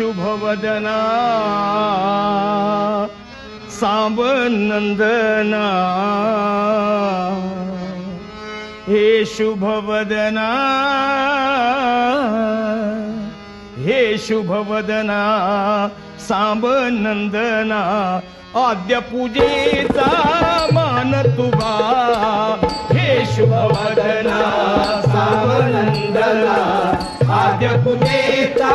शुभवदना सांब नंदना हे शुभवदना। हे शुभवदना सांबनंदना आद्य पूजेचा मान तुबा। हे शुभवदना सांबनंदना आद्य पूजेचा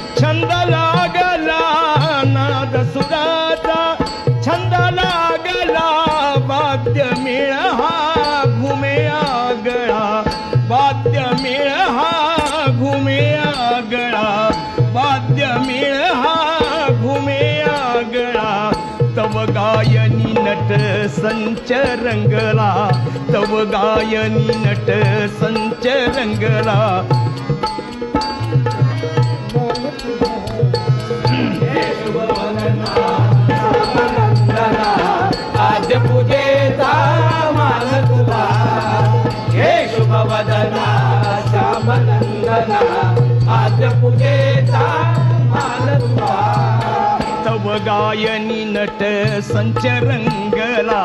तव गायनी नट संच रंगला तव गायनी नट संच रंगला. आज पूजेचा मान तुला. हे श्यामनंदना. आज तव गायनी नट संच रंगला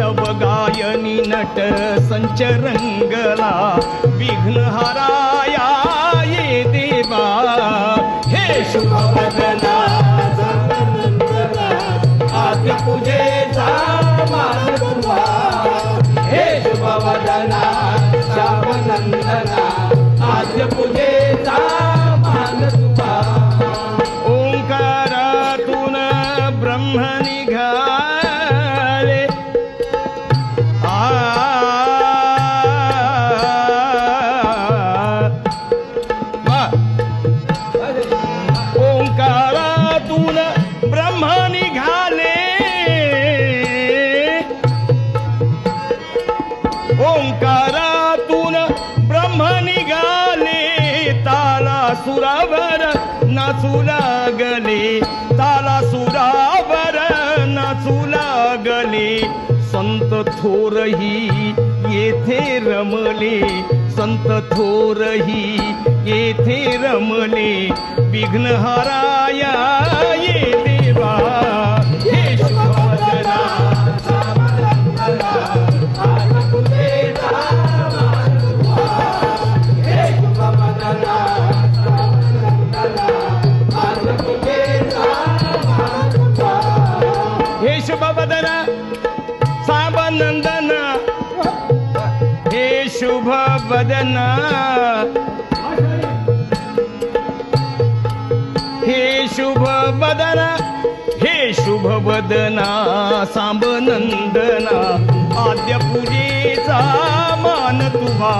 तव गायनी नट संच रंगला विघ्न हराया ये देवा हे शुभवदना आद्य पूजेचा मान सुरावर नाचू लागले ताला सुरावर नाचू लागले. संत थोरही येथे रमले संत थोरही येथे रमले. विघ्नहाराया साबनंदन हे शुभ वदना हे शुभ वदन हे शुभ वदना सांबनंदना. आद्य पूजेचा मान तुभा.